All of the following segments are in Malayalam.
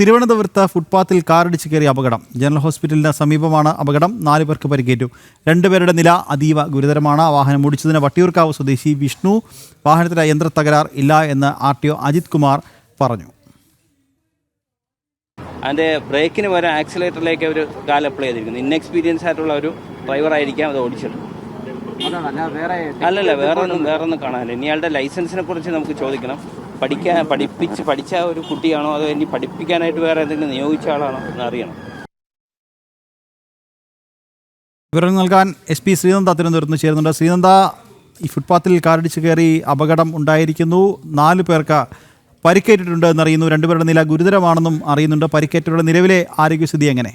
തിരുവനന്തപുരത്ത് ഫുട്പാത്തിൽ കാറിടിച്ച് കയറിയ അപകടം. ജനറൽ ഹോസ്പിറ്റലിന് സമീപമാണ് അപകടം. നാല് പേർക്ക് പരിക്കേറ്റു. രണ്ടുപേരുടെ നില അതീവ ഗുരുതരമാണ്. വാഹനം ഓടിച്ചതിന് വട്ടിയൂർക്കാവ് സ്വദേശി വിഷ്ണു വാഹനത്തിലെ യന്ത്ര തകരാർ ഇല്ല എന്ന് R T O Ajith Kumar പറഞ്ഞു. അതിന്റെ ബ്രേക്കിന് പോലെ ആക്സിലേറ്ററിലേക്ക് ഒരു കാൽ അപ്ലൈ ചെയ്തിരിക്കുന്നു. ഇൻഎക്സ്പീരിയൻസ് ആയിട്ടുള്ള ഒരു ഡ്രൈവർ ആയിരിക്കാം അത് ഓടിച്ചത്. അല്ലല്ല വേറെ ഒന്നും വേറെ ഒന്നും കാണാനില്ല. ഇനി അയാളുടെ ലൈസൻസിനെ കുറിച്ച് നമുക്ക് ചോദിക്കണം. പഠിക്കാൻ പഠിപ്പിച്ച് പഠിച്ച ഒരു കുട്ടിയാണോ അതോ ഇനി പഠിപ്പിക്കാനായിട്ട് വേറെ എന്തെങ്കിലും നിയോഗിച്ച ആളാണോ എന്ന് അറിയണം. വിവരം നൽകാൻ എസ് പി ശ്രീനന്ദ തിരുവനന്തപുരത്ത് ചേരുന്നുണ്ട്. ശ്രീനന്ദ ഈ ഫുട്പാത്തിൽ കാറിടിച്ച് കയറി അപകടം ഉണ്ടായിരിക്കുന്നു. നാല് പേർക്ക് പരിക്കേറ്റിട്ടുണ്ട് എന്നറിയുന്നു. രണ്ടുപേരുടെ നില ഗുരുതരമാണെന്നും അറിയുന്നുണ്ട്. പരിക്കേറ്റവരുടെ നിലവിലെ ആരോഗ്യസ്ഥിതി എങ്ങനെ?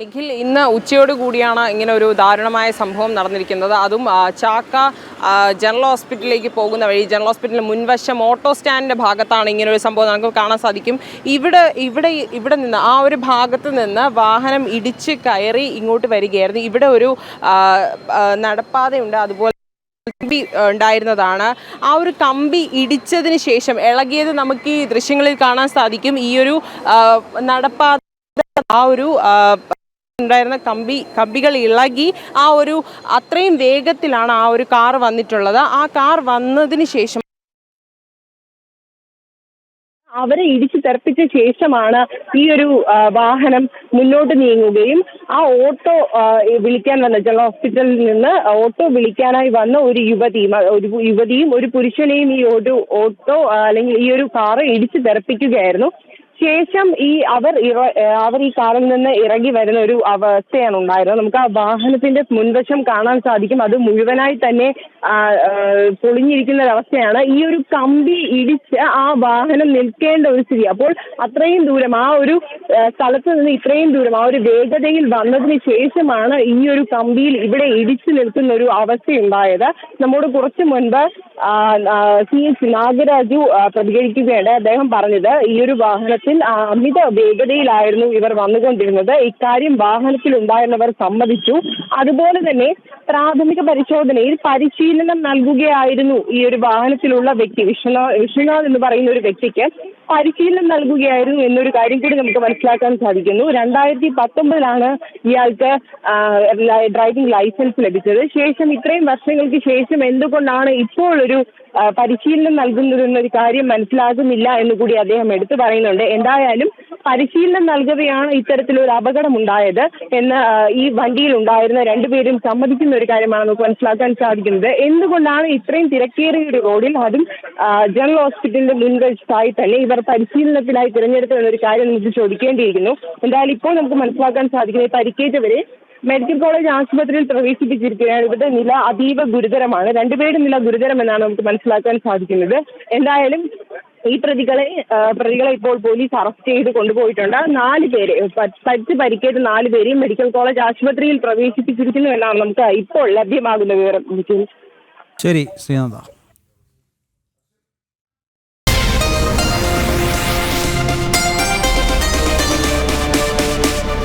നിഖിൽ ഇന്ന് ഉച്ചയോട് കൂടിയാണ് ഇങ്ങനെ ഒരു ദാരുണമായ സംഭവം നടന്നിരിക്കുന്നത്. അതും ചാക്ക ജനറൽ ഹോസ്പിറ്റലിലേക്ക് പോകുന്ന വഴി ജനറൽ ഹോസ്പിറ്റലിന് മുൻവശം ഓട്ടോ സ്റ്റാൻഡിന്റെ ഭാഗത്താണ് ഇങ്ങനെ ഒരു സംഭവം നമുക്ക് കാണാൻ സാധിക്കും. ഇവിടെ ഇവിടെ ഇവിടെ നിന്ന് ആ ഒരു ഭാഗത്ത് നിന്ന് വാഹനം ഇടിച്ച് കയറി ഇങ്ങോട്ട് വരികയായിരുന്നു. ഇവിടെ ഒരു നടപ്പാതയുണ്ട്. അതുപോലെ കമ്പി ഉണ്ടായിരുന്നതാണ്. ആ ഒരു കമ്പി ഇടിച്ചതിന് ശേഷം ഇളകിയത് നമുക്ക് ഈ ദൃശ്യങ്ങളിൽ കാണാൻ സാധിക്കും. ഈ ഒരു നടപ്പാത ആ ഒരു ഉണ്ടായിരുന്ന കമ്പി കമ്പികൾ ഇളകി ആ ഒരു അത്രയും വേഗത്തിലാണ് ആ ഒരു കാർ വന്നിട്ടുള്ളത്. ആ കാർ വന്നതിന് ശേഷം അവരെ ഇടിച്ചു തെറപ്പിച്ച ശേഷമാണ് ഈ ഒരു വാഹനം മുന്നോട്ട് നീങ്ങുകയും ആ ഓട്ടോ വിളിക്കാൻ വന്ന ജനറൽ ഹോസ്പിറ്റലിൽ നിന്ന് ഓട്ടോ വിളിക്കാനായി വന്ന ഒരു യുവതിയും ഒരു യുവതിയും ഒരു പുരുഷനെയും ഈ ഒരു ഓട്ടോ അല്ലെങ്കിൽ ഈ ഒരു കാറ് ഇടിച്ചു തെറിപ്പിക്കുകയായിരുന്നു. ശേഷം ഈ അവർ അവർ ഈ കാറിൽ നിന്ന് ഇറങ്ങി വരുന്ന ഒരു അവസ്ഥയാണ് ഉണ്ടായിരുന്നത്. നമുക്ക് ആ വാഹനത്തിന്റെ മുൻവശം കാണാൻ സാധിക്കും. അത് മുഴുവനായി തന്നെ പൊളിഞ്ഞിരിക്കുന്ന ഒരു അവസ്ഥയാണ്. ഈ ഒരു കമ്പി ഇടിച്ച് ആ വാഹനം നിൽക്കേണ്ട ഒരു സ്ഥിതി. അപ്പോൾ അത്രയും ദൂരം ആ ഒരു സ്ഥലത്ത് നിന്ന് ഇത്രയും ദൂരം ആ ഒരു വേഗതയിൽ വന്നതിന് ശേഷമാണ് ഈ ഒരു കമ്പിയിൽ ഇവിടെ ഇടിച്ചു നിൽക്കുന്ന ഒരു അവസ്ഥയുണ്ടായത്. നമ്മോട് കുറച്ച് മുൻപ് സി എസ് നാഗരാജു പ്രതികരിക്കുകയാണ്. അദ്ദേഹം പറഞ്ഞത് ഈ ഒരു വാഹനത്തിൽ അമിത വേഗതയിലായിരുന്നു ഇവർ വന്നുകൊണ്ടിരുന്നത്. ഇക്കാര്യം വാഹനത്തിൽ ഉണ്ടായിരുന്നവർ സമ്മതിച്ചു. അതുപോലെ തന്നെ പ്രാഥമിക പരിശോധനയിൽ പരിശീലനം നൽകുകയായിരുന്നു ഈ ഒരു വാഹനത്തിലുള്ള വ്യക്തി. വിശ്വനാഥ് വിശ്വനാഥ് എന്ന് പറയുന്ന ഒരു വ്യക്തിക്ക് പരിശീലനം നൽകുകയായിരുന്നു എന്നൊരു കാര്യം കൂടി നമുക്ക് മനസ്സിലാക്കാൻ സാധിക്കുന്നു. രണ്ടായിരത്തി പത്തൊമ്പതിലാണ് ഇയാൾക്ക് ഡ്രൈവിംഗ് ലൈസൻസ് ലഭിച്ചത്. ശേഷം ഇത്രയും വർഷങ്ങൾക്ക് ശേഷം എന്തുകൊണ്ടാണ് ഇപ്പോൾ ആ, പരിശീലനം നൽകുന്നതെന്നൊരു കാര്യം മനസ്സിലാകുന്നില്ല എന്ന് കൂടി അദ്ദേഹം എടുത്തു പറയുന്നുണ്ട്. എന്തായാലും പരിശീലനം നൽകവെയാണ് ഇത്തരത്തിലൊരു അപകടം ഉണ്ടായത് എന്ന് ഈ വണ്ടിയിൽ ഉണ്ടായിരുന്ന രണ്ടുപേരും സമ്മതിക്കുന്ന ഒരു കാര്യമാണ് നമുക്ക് മനസ്സിലാക്കാൻ സാധിക്കുന്നത്. എന്തുകൊണ്ടാണ് ഇത്രയും തിരക്കേറിയ ഒരു റോഡിൽ അതും ജനറൽ ഹോസ്പിറ്റലിന്റെ മുൻവശത്തായി തന്നെ ഇവർ പരിശീലനത്തിനായി തിരഞ്ഞെടുത്തു എന്നൊരു കാര്യം നമുക്ക് ചോദിക്കേണ്ടിയിരിക്കുന്നു. എന്തായാലും ഇപ്പോൾ നമുക്ക് മനസ്സിലാക്കാൻ സാധിക്കുന്നത് പരിക്കേറ്റവരെ മെഡിക്കൽ കോളേജ് ആശുപത്രിയിൽ പ്രവേശിപ്പിച്ചിരിക്കുകയാണ്. ഇവരുടെ നില അതീവ ഗുരുതരമാണ്. രണ്ടുപേരുടെ നില ഗുരുതരമെന്നാണ് നമുക്ക് മനസ്സിലാക്കാൻ സാധിക്കുന്നത്. എന്തായാലും ഈ പ്രതികളെ പ്രതികളെ ഇപ്പോൾ പോലീസ് അറസ്റ്റ് ചെയ്ത് കൊണ്ടുപോയിട്ടുണ്ട്. നാല് പേരെ പറ്റ് പരിക്കേറ്റ നാല് പേരെയും മെഡിക്കൽ കോളേജ് ആശുപത്രിയിൽ പ്രവേശിപ്പിച്ചിരിക്കുന്നു എന്നാണ് നമുക്ക് ഇപ്പോൾ ലഭ്യമാകുന്ന വിവരം. ശരി ശ്രീനന്ദ